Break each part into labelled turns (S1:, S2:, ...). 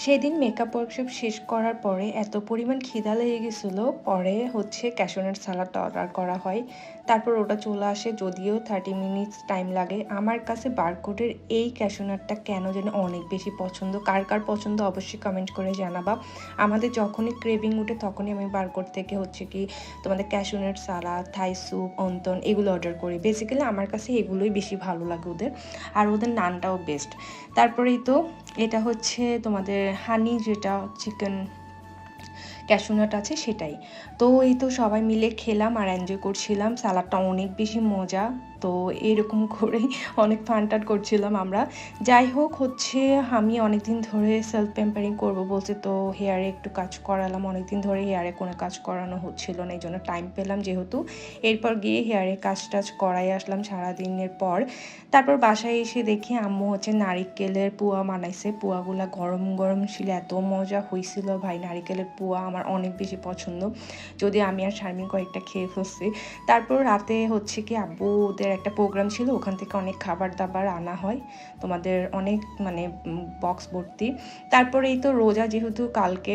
S1: সেদিন makeup workshop শেষ করার পরে এত পরিমাণ খিদা লেগে গেছিল। পরে হচ্ছে ক্যাশনের সালাডটা অর্ডার করা হয়। তারপর ওটা চলে আসে, যদিও থার্টি মিনিটস টাইম লাগে। আমার কাছে বারকোডের এই ক্যাশনারটা কেন যেন অনেক বেশি পছন্দ? কার কার পছন্দ অবশ্যই কমেন্ট করে জানাবা। আমাদের যখনই ক্রেভিং উঠে, তখনই আমি বারকোড থেকে হচ্ছে কি তোমাদের ক্যাশনের সালাদ থাই স্যুপ অন্তন এগুলো অর্ডার করি। বেসিক্যালি আমার কাছে এগুলোই বেশি ভালো লাগে ওদের। আর ওদের নানটাও বেস্ট তারপরেই তো এটা হচ্ছে তোমাদের হানি যেটা চিকেন ক্যাশুনাট আছে সেটাই। তো এই তো সবাই মিলে খেলাম আর এনজয় করছিলাম। স্যালাডটা অনেক বেশি মজা। তো এরকম করেই অনেক ফান টান করছিলাম আমরা। যাই হোক, হচ্ছে আমি অনেক দিন ধরে সেলফ প্যাম্পারিং করব বলছে, তো হেয়ারে একটু কাজ করালাম। অনেক দিন ধরে হেয়ারে কোনো কাজ করানো হচ্ছিল না এই জন্য টাইম পেলাম যেহেতু। এরপর গিয়ে হেয়ারে কাজ টাজ করাই আসলাম সারাদিনের পর। তারপর বাসায় এসে দেখি আম্মু হচ্ছে নারিকেলের পুয়া বানাইছে। পুয়াগুলা গরম গরম ছিল, এত মজা হয়েছিল ভাই। নারিকেলের পুয়া আমার অনেক বেশি পছন্দ। যদি আমি আর শারমিন কয়েকটা খেয়ে ফেলছি। তারপর রাতে হচ্ছে কি আব্বু ওদের একটা প্রোগ্রাম ছিল, ওখান থেকে অনেক খাবার দাবার আনা হয়, তোমাদের অনেক মানে বক্স ভর্তি। তারপরেই তো রোজা যেহেতু কালকে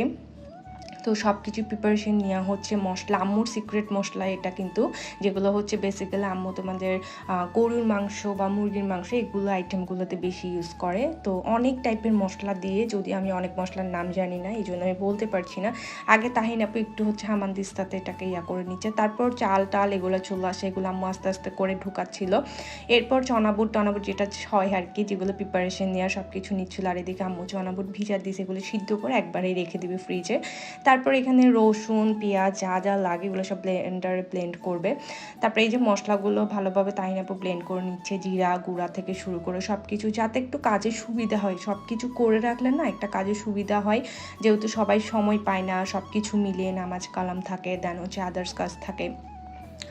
S1: তো সব কিছু প্রিপারেশন নেওয়া হচ্ছে মশলা, আম্মুর সিক্রেট মশলা এটা কিন্তু, যেগুলো হচ্ছে বেসিক্যালি আম্মু তোমাদের গরুর মাংস বা মুরগির মাংস, এগুলো আইটেমগুলোতে বেশি ইউজ করে। তো অনেক টাইপের মশলা দিয়ে, যদি আমি অনেক মশলার নাম জানি না এই জন্য আমি বলতে পারছি না। আগে তাহিন আপু একটু হচ্ছে হামানদিস্তাতে এটাকে ইয়া করে নিচ্ছে। তারপর চাল টাল, এগুলো চলে আসে এগুলো আম্মু আস্তে আস্তে করে ঢুকাচ্ছিল। এরপর চনাবুট, টনাবুট যেটা হয় আর কি, যেগুলো প্রিপারেশন নেওয়া সব কিছু নিচ্ছিল। আর এদিকে আম্মু চনাবুট ভিজা দিয়ে সেগুলো সিদ্ধ করে একবারেই রেখে দিবে ফ্রিজে তারপর এখানে রসুন, পেঁয়াজ যা যা লাগে এগুলো সব ব্লেন্ডারে ব্লেন্ড করবে। তারপরে এই যে মশলাগুলো ভালোভাবে তাইনাপু ব্লেন্ড করে নিচ্ছে, জিরা গুঁড়া থেকে শুরু করে সব কিছু যাতে একটু কাজে সুবিধা হয়। সব কিছু করে রাখলে না একটা কাজে সুবিধা হয়। যেহেতু সবাই সময় পায় না সব কিছু মিলিয়ে নামাজ কালাম থাকে দেন হচ্ছে আদার্স কাজ থাকে।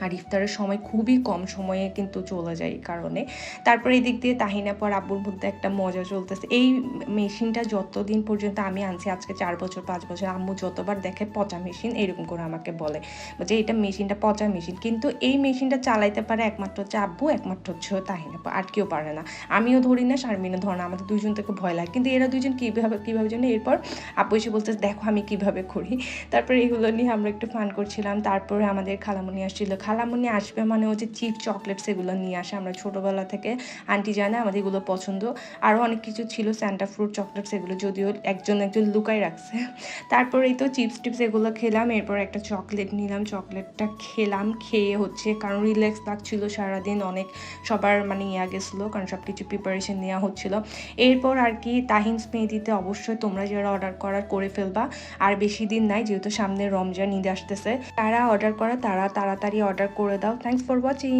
S1: আর ইফতারের সময় খুবই কম সময়ে কিন্তু চলে যায় এই কারণে। তারপরে এই দিক দিয়ে তাহিনা পর আব্বুর মধ্যে একটা মজা চলতেছে। এই মেশিনটা যতদিন পর্যন্ত আমি আনছি, আজকে চার বছর, পাঁচ বছর, আম্মু যতবার দেখে পচা মেশিন এরকম করে আমাকে বলে যে, এটা মেশিনটা পচা মেশিন। কিন্তু এই মেশিনটা চালাইতে পারে একমাত্র হচ্ছে আব্বু, একমাত্র হচ্ছে তাহিনা পর আর কেউ পারে না। আমিও ধরি না, শারমিনও ধরে না, আমাদের দুজন থেকে ভয় লাগে। কিন্তু এরা দুজন কীভাবে কীভাবে যেন এরপর আব্বু এসে বলতে দেখো আমি কীভাবে করি। তারপরে এগুলো নিয়ে আমরা একটু ফান করছিলাম। তারপরে আমাদের খালামুনি আসছিল খালামুনি আসবে মানে হচ্ছে চিপ চকলেটস এগুলো নিয়ে আসে, আমরা ছোটোবেলা থেকে আন্টি জানে আমাদের এগুলো পছন্দ। আরও অনেক কিছু ছিল স্যান্টা ফ্রুট চকলেটস এগুলো যদিও একজন একজন লুকাই রাখছে। তারপরে এই তো চিপস টিপস এগুলো খেলাম, এরপর একটা চকলেট নিলাম চকলেটটা খেলাম, খেয়ে হচ্ছে, কারণ রিল্যাক্স লাগছিল সারাদিন, অনেক সবার মানে ইয়া গেছিল, কারণ সব কিছু প্রিপারেশন নেওয়া হচ্ছিল। এরপর আর কি তাহিন স্মেদিতে অবশ্যই তোমরা যারা অর্ডার করার করে ফেলবা, আর বেশি দিন নাই, যেহেতু সামনে রমজান, ঈদ আসতেছে, তারা অর্ডার করা, তারা তাড়াতাড়ি অর্ডার করে দাও। Thanks for watching